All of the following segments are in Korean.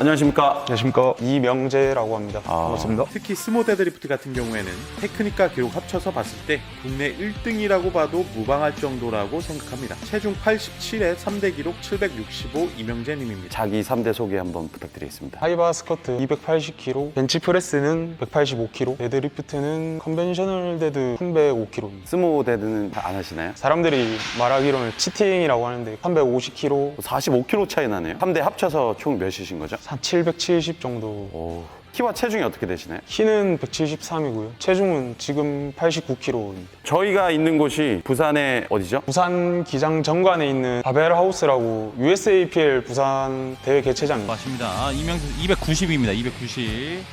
안녕하십니까. 안녕하십니까 이명재라고 합니다. 아. 반갑습니다. 특히 스모 데드리프트 같은 경우에는 테크닉과 기록 합쳐서 봤을 때 국내 1등이라고 봐도 무방할 정도라고 생각합니다. 체중 87에 3대 기록 765 이명재님입니다. 자기 3대 소개 한번 부탁드리겠습니다. 하이바 스쿼트 280kg, 벤치프레스는 185kg, 데드리프트는 컨벤셔널 데드 305kg입니다. 스모 데드는 안 하시나요? 사람들이 말하기로는 치팅이라고 하는데 350kg, 45kg 차이 나네요. 3대 합쳐서 총 몇이신 거죠? 한 770 정도. 오. 키와 체중이 어떻게 되시나요? 키는 173이고요. 체중은 지금 89kg입니다. 저희가 있는 곳이 부산의 어디죠? 부산 기장 정관에 있는 바벨 하우스라고 USAPL 부산 대회 개최장입니다. 맞습니다. 이명수 290입니다. 290.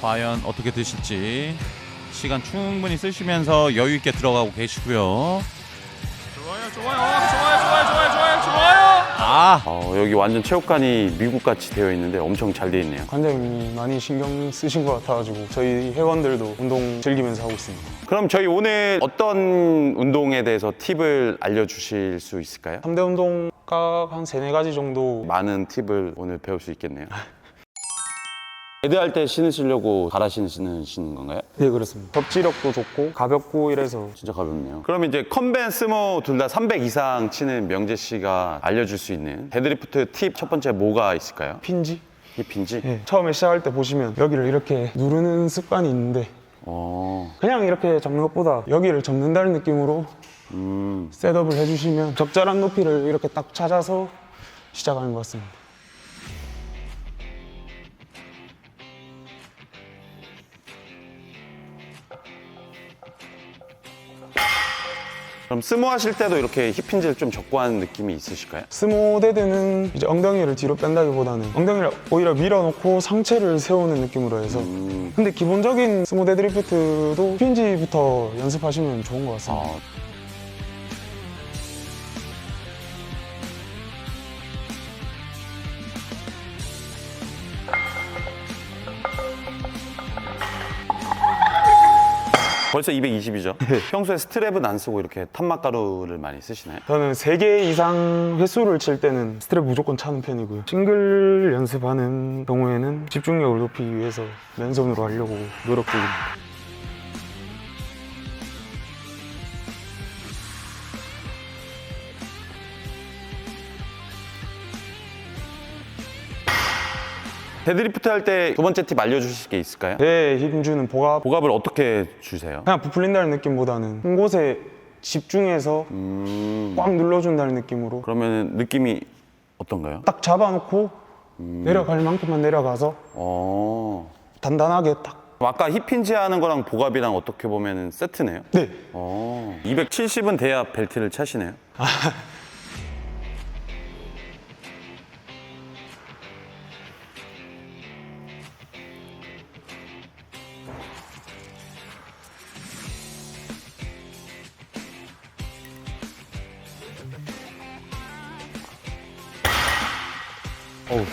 과연 어떻게 드실지 시간 충분히 쓰시면서 여유 있게 들어가고 계시고요. 좋아요, 좋아요, 좋아요, 좋아요, 좋아요, 좋아요, 좋아요. 아, 어, 여기 완전 체육관이 미국같이 되어 있는데 엄청 잘 되어 있네요. 관장님이 많이 신경 쓰신 것 같아가지고 저희 회원들도 운동 즐기면서 하고 있습니다. 그럼 저희 오늘 어떤 운동에 대해서 팁을 알려주실 수 있을까요? 3대 운동 각 한 세네 가지 정도 많은 팁을 오늘 배울 수 있겠네요. 데드할 때 신으시려고 갈아 신으시는 건가요? 네 그렇습니다. 접지력도 좋고 가볍고 이래서 진짜 가볍네요. 그럼 이제 컨벤, 스모 둘 다 300 이상 치는 명재 씨가 알려줄 수 있는 데드리프트 팁 첫 번째 뭐가 있을까요? 핀지 힙인지? 네, 처음에 시작할 때 보시면 여기를 이렇게 누르는 습관이 있는데 어, 그냥 이렇게 잡는 것보다 여기를 접는다는 느낌으로 음, 셋업을 해주시면 적절한 높이를 이렇게 딱 찾아서 시작하는 것 같습니다. 그럼 스모 하실 때도 이렇게 힙힌지를 좀 적고 하는 느낌이 있으실까요? 스모데드는 이제 엉덩이를 뒤로 뺀다기보다는 엉덩이를 오히려 밀어놓고 상체를 세우는 느낌으로 해서 음, 근데 기본적인 스모데 드 리프트도 핀지부터 연습하시면 좋은 것 같습니다. 어, 벌써 220이죠? 평소에 스트랩은 안 쓰고 이렇게 탄막가루를 많이 쓰시나요? 저는 3개 이상 횟수를 칠 때는 스트랩 무조건 차는 편이고요. 싱글 연습하는 경우에는 집중력을 높이기 위해서 맨손으로 하려고 노력 중입니다. 데드리프트 할 때 두 번째 팁 알려주실 게 있을까요? 배에 힘주는 복압 복압을 어떻게 주세요? 그냥 부풀린다는 느낌보다는 한 곳에 집중해서 음, 꽉 눌러준다는 느낌으로 그러면 느낌이 어떤가요? 딱 잡아놓고 내려갈 만큼만 내려가서 어, 단단하게 딱 아까 힙힌지 하는 거랑 복압이랑 어떻게 보면 세트네요? 네. 어, 270은 돼야 벨트를 차시네요? 어우,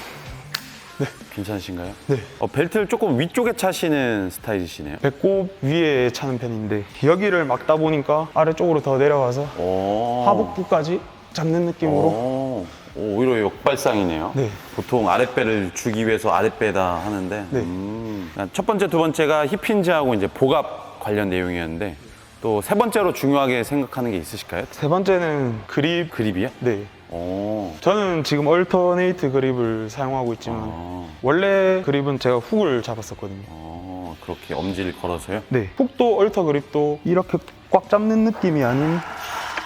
괜찮으신가요? 네. 어, 벨트를 조금 위쪽에 차시는 스타일이시네요. 배꼽 위에 차는 편인데 여기를 막다 보니까 아래쪽으로 더 내려가서 오. 하복부까지 잡는 느낌으로 오, 오, 오히려 역발상이네요. 네. 보통 아랫배를 주기 위해서 아랫배다 하는데 네. 음, 첫 번째, 두 번째가 힙힌지하고 이제 복압 관련 내용이었는데 또 세 번째로 중요하게 생각하는 게 있으실까요? 세 번째는 그립 그립이요? 네 오, 저는 지금 얼터네이트 그립을 사용하고 있지만 어, 원래 그립은 제가 훅을 잡았었거든요 어, 그렇게 엄지를 걸어서요? 네 훅도 얼터 그립도 이렇게 꽉 잡는 느낌이 아닌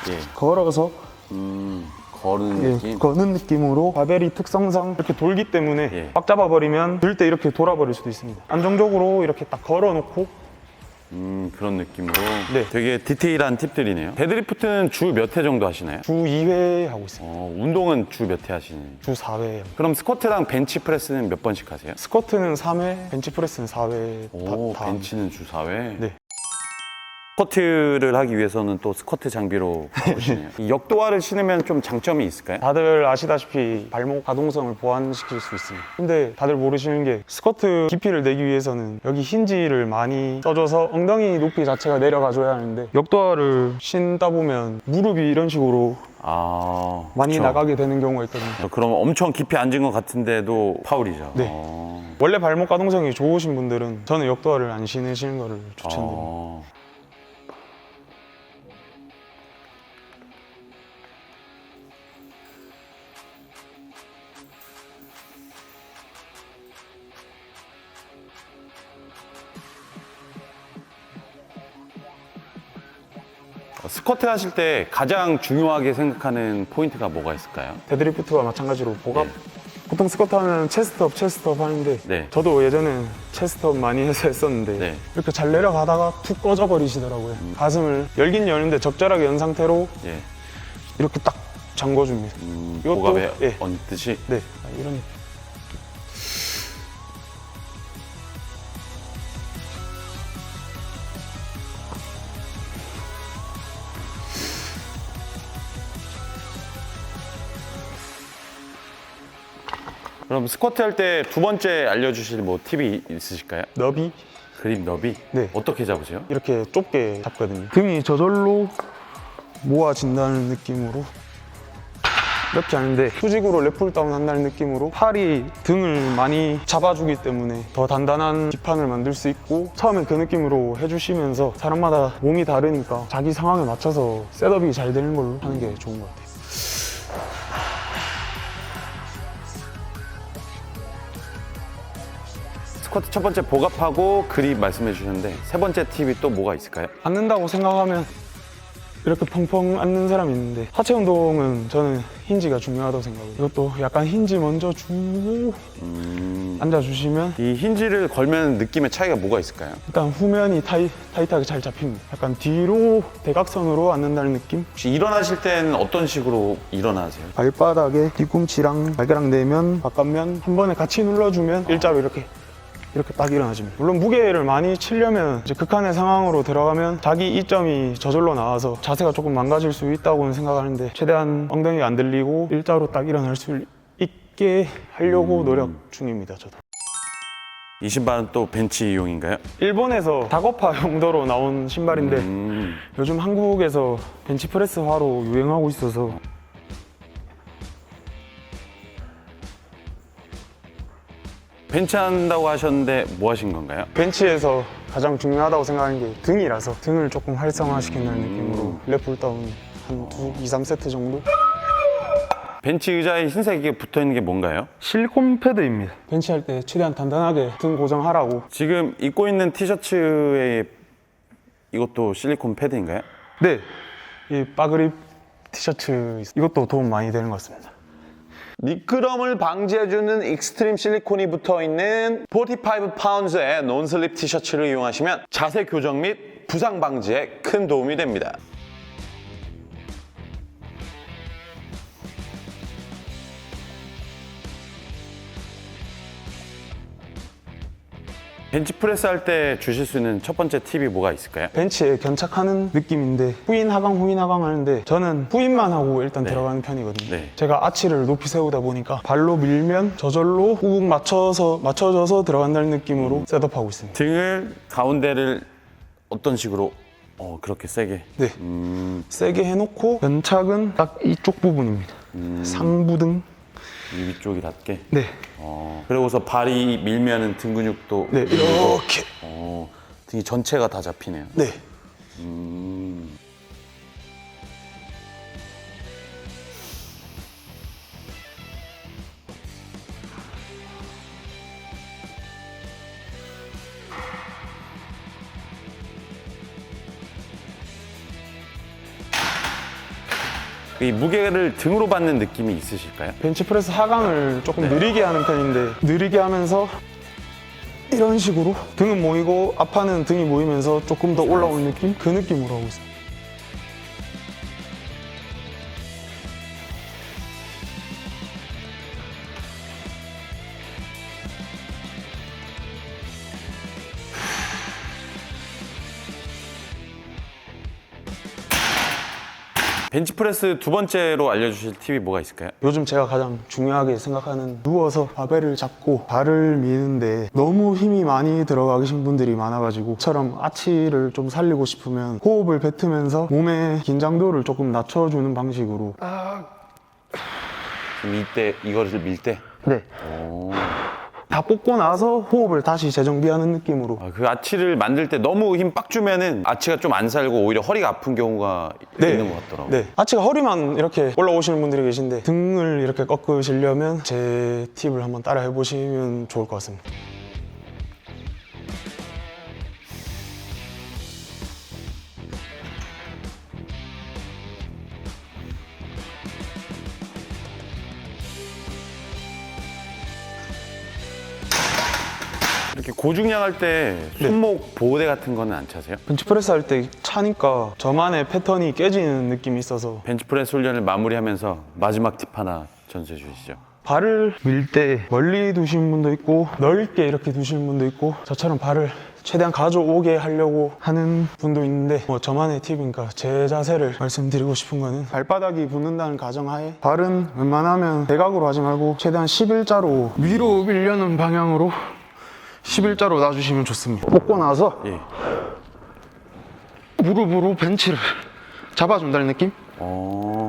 예, 걸어서 음, 거는 예, 느낌. 거는 느낌으로 바벨이 특성상 이렇게 돌기 때문에 예. 꽉 잡아버리면 들 때 이렇게 돌아버릴 수도 있습니다 안정적으로 이렇게 딱 걸어놓고 음, 그런 느낌으로 네. 되게 디테일한 팁들이네요. 데드리프트는 주 몇 회 정도 하시나요? 주 2회 하고 있습니다 어, 운동은 주 몇 회 하시나요? 주 4회 그럼 스쿼트랑 벤치프레스는 몇 번씩 하세요? 스쿼트는 3회 벤치프레스는 4회 오, 다, 다 벤치는 주 4회? 네. 스쿼트를 하기 위해서는 또 스쿼트 장비로 바꾸시네요. 이 역도화를 신으면 좀 장점이 있을까요? 다들 아시다시피 발목 가동성을 보완시킬 수 있습니다. 근데 다들 모르시는 게 스쿼트 깊이를 내기 위해서는 여기 힌지를 많이 써줘서 엉덩이 높이 자체가 내려가줘야 하는데 역도화를 신다 보면 무릎이 이런 식으로 아 많이 그쵸. 나가게 되는 경우가 있거든요. 그럼 엄청 깊이 앉은 것 같은데도 파울이죠. 네. 어. 원래 발목 가동성이 좋으신 분들은 저는 역도화를 안 신으시는 거를 추천드립니다. 어. 스쿼트 하실 때 가장 중요하게 생각하는 포인트가 뭐가 있을까요? 데드리프트와 마찬가지로 복압. 네. 보통 스쿼트 하면 체스트업, 체스트업 하는데 네. 저도 예전에 체스트업 많이 해서 했었는데 네. 이렇게 잘 내려가다가 툭 꺼져 버리시더라고요. 가슴을 열긴 여는데 적절하게 연 상태로 예. 이렇게 딱 잠궈줍니다. 음, 이것도- 복압에 예. 얹듯이 네, 이런 그럼 스쿼트 할 때 두 번째 알려주실 뭐 팁이 있으실까요? 너비 그립 너비? 네. 어떻게 잡으세요? 이렇게 좁게 잡거든요. 등이 저절로 모아진다는 느낌으로 이렇게 하는데 수직으로 랩풀 다운 한다는 느낌으로 팔이 등을 많이 잡아주기 때문에 더 단단한 기판을 만들 수 있고 처음엔 그 느낌으로 해주시면서 사람마다 몸이 다르니까 자기 상황에 맞춰서 셋업이 잘 되는 걸로 하는 게 좋은 것 같아요. 스쿼트 첫 번째 복압하고 그립 말씀해 주셨는데 세 번째 팁이 또 뭐가 있을까요? 앉는다고 생각하면 이렇게 펑펑 앉는 사람이 있는데 하체 운동은 저는 힌지가 중요하다고 생각해요. 이것도 약간 힌지 먼저 주고 음, 앉아주시면 이 힌지를 걸면 느낌의 차이가 뭐가 있을까요? 일단 후면이 타이, 타이트하게 잘 잡힙니다. 약간 뒤로 대각선으로 앉는다는 느낌? 혹시 일어나실 때는 어떤 식으로 일어나세요? 발바닥에 뒤꿈치랑 발가락 내면 바깥면 한 번에 같이 눌러주면 일자로 이렇게 이렇게 딱 일어나집니다. 물론 무게를 많이 치려면 이제 극한의 상황으로 들어가면 자기 이점이 저절로 나와서 자세가 조금 망가질 수 있다고는 생각하는데 최대한 엉덩이가 안 들리고 일자로 딱 일어날 수 있게 하려고 노력 중입니다. 저도. 이 신발은 또 벤치 이용인가요? 일본에서 작업화 용도로 나온 신발인데 음, 요즘 한국에서 벤치프레스화로 유행하고 있어서 벤치 한다고 하셨는데 뭐 하신 건가요? 벤치에서 가장 중요하다고 생각하는 게 등이라서 등을 조금 활성화시킨다는 느낌으로 랩풀 다운 한 2, 3세트 정도? 벤치 의자에 흰색이 붙어 있는 게 뭔가요? 실리콘 패드입니다. 벤치할 때 최대한 단단하게 등 고정하라고. 지금 입고 있는 티셔츠에 이것도 실리콘 패드인가요? 네, 이 바그립 티셔츠 이것도 도움 많이 되는 것 같습니다. 미끄럼을 방지해주는 익스트림 실리콘이 붙어있는 45파운드의 논슬립 티셔츠를 이용하시면 자세 교정 및 부상 방지에 큰 도움이 됩니다. 벤치프레스 할 때 주실 수 있는 첫 번째 팁이 뭐가 있을까요? 벤치에 견착하는 느낌인데 후인 하강 후인 하강 하는데 저는 후인만 하고 일단 들어가는 편이거든요. 네. 제가 아치를 높이 세우다 보니까 발로 밀면 저절로 꾹 맞춰서 맞춰져서 들어간다는 느낌으로 셋업하고 있습니다. 등을 가운데를 어떤 식으로 어, 그렇게 세게 네. 음, 세게 해놓고 연착은 딱 이쪽 부분입니다. 상부등. 이 위쪽이 닿게 네. 어, 그리고서 발이 밀면은 등 근육도 네. 밀리고, 이렇게. 어, 등이 전체가 다 잡히네요. 네. 음. 이 무게를 등으로 받는 느낌이 있으실까요? 벤치프레스 하강을 조금 느리게 하는 편인데 느리게 하면서 이런 식으로 등은 모이고 앞판은 등이 모이면서 조금 더 올라오는 느낌? 그 느낌으로 하고 있어요. 벤치프레스 두 번째로 알려주실 팁이 뭐가 있을까요? 요즘 제가 가장 중요하게 생각하는 누워서 바벨을 잡고 발을 미는데 너무 힘이 많이 들어가 계신 분들이 많아가지고 처럼 아치를 좀 살리고 싶으면 호흡을 뱉으면서 몸의 긴장도를 조금 낮춰주는 방식으로 그럼 이때 이거를 밀 때? 네. 다 뽑고 나서 호흡을 다시 재정비하는 느낌으로 아, 그 아치를 만들 때 너무 힘 빡 주면은 아치가 좀 안 살고 오히려 허리가 아픈 경우가 있는 것 같더라고요. 네. 아치가 허리만 이렇게 올라오시는 분들이 계신데 등을 이렇게 꺾으시려면 제 팁을 한번 따라 해보시면 좋을 것 같습니다. 이렇게 고중량 할 때 손목 보호대 같은 거는 안 차세요? 벤치프레스 할 때 차니까 저만의 패턴이 깨지는 느낌이 있어서 벤치프레스 훈련을 마무리하면서 마지막 팁 하나 전수해 주시죠. 발을 밀 때 멀리 두시는 분도 있고 넓게 이렇게 두시는 분도 있고 저처럼 발을 최대한 가져오게 하려고 하는 분도 있는데 뭐 저만의 팁이니까 제 자세를 말씀드리고 싶은 거는 발바닥이 붙는다는 가정하에 발은 웬만하면 대각으로 하지 말고 최대한 11자로 위로 밀려는 방향으로 11자로 놔주시면 좋습니다 뽑고 나서 예. 무릎으로 벤치를 잡아준다는 느낌? 어,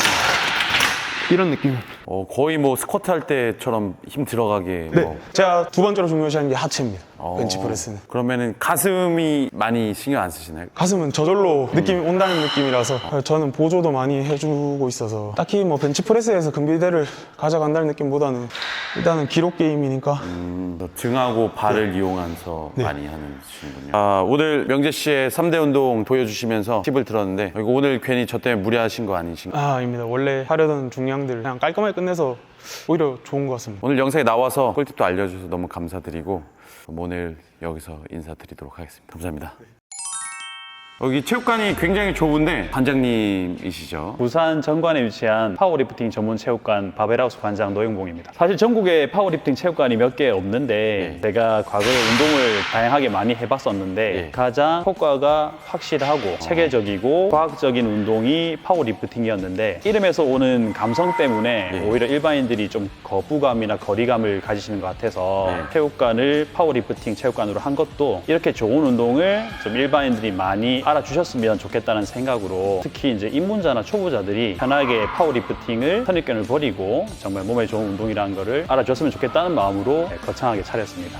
이런 느낌 어, 거의 뭐 스쿼트 할 때처럼 힘 들어가게. 네 뭐. 제가 두 번째로 중요시하는 게 하체입니다 어, 벤치 프레스는 그러면은 가슴이 많이 신경 안 쓰시나요? 가슴은 저절로 느낌이 온다는 느낌이라서 저는 보조도 많이 해주고 있어서 딱히 뭐 벤치프레스에서 금비대를 가져간다는 느낌보다는 일단은 기록 게임이니까 음, 더 등하고 발을 이용해서 네. 많이 하는 시군요. 아, 오늘 명재 씨의 3대 운동 보여주시면서 팁을 들었는데 이거 오늘 괜히 저 때문에 무리하신 거 아니신가요? 아 아닙니다 원래 하려던 중량들 그냥 깔끔하게 끝내서 오히려 좋은 것 같습니다 오늘 영상에 나와서 꿀팁도 알려주셔서 너무 감사드리고 오늘 여기서 인사드리도록 하겠습니다. 감사합니다. 여기 체육관이 굉장히 좁은데 관장님이시죠? 부산 정관에 위치한 파워리프팅 전문 체육관 바벨하우스 관장 노영봉입니다. 사실 전국에 파워리프팅 체육관이 몇 개 없는데 예. 제가 과거에 운동을 다양하게 많이 해봤었는데 예. 가장 효과가 확실하고 체계적이고 과학적인 운동이 파워리프팅이었는데 이름에서 오는 감성 때문에 예. 오히려 일반인들이 좀 거부감이나 거리감을 가지시는 것 같아서 예. 체육관을 파워리프팅 체육관으로 한 것도 이렇게 좋은 운동을 좀 일반인들이 많이 알아 주셨으면 좋겠다는 생각으로 특히 이제 입문자나 초보자들이 편하게 파워리프팅을 선입견을 버리고 정말 몸에 좋은 운동이라는 거를 알아줬으면 좋겠다는 마음으로 거창하게 차렸습니다.